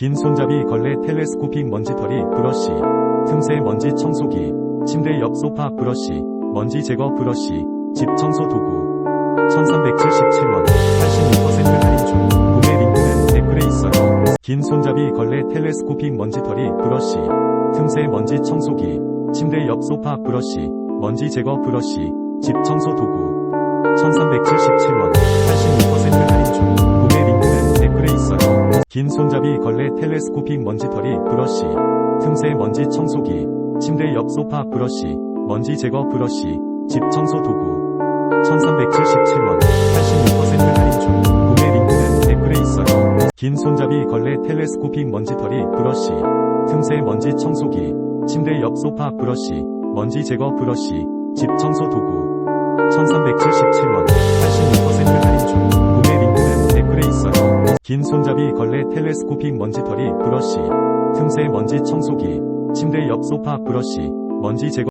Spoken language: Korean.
긴 손잡이 걸레 텔레스코픽 먼지털이 브러쉬, 틈새 먼지 청소기, 침대 옆 소파 브러쉬, 먼지 제거 브러쉬, 집 청소 도구. 1377원, 86% 할인 중. 구매 링크는 댓글에 있어요. 긴 손잡이 걸레 텔레스코픽 먼지털이 브러쉬, 틈새 먼지 청소기, 침대 옆 소파 브러쉬, 먼지 제거 브러쉬, 집 청소 도구. 1377원, 86% 긴 손잡이 걸레 텔레스코픽 먼지털이 브러쉬, 틈새 먼지 청소기, 침대 옆 소파 브러쉬, 먼지 제거 브러쉬, 집 청소 도구. 1377원, 86% 할인 중. 구매 링크는 댓글에 있어요. 긴 손잡이 걸레 텔레스코픽 먼지털이 브러쉬, 틈새 먼지 청소기, 침대 옆 소파 브러쉬, 먼지 제거 브러쉬, 집 청소 도구. 1377원, 긴 손잡이 걸레 텔레스코픽 먼지털이 브러쉬, 틈새 먼지 청소기, 침대 옆 소파 브러쉬, 먼지 제거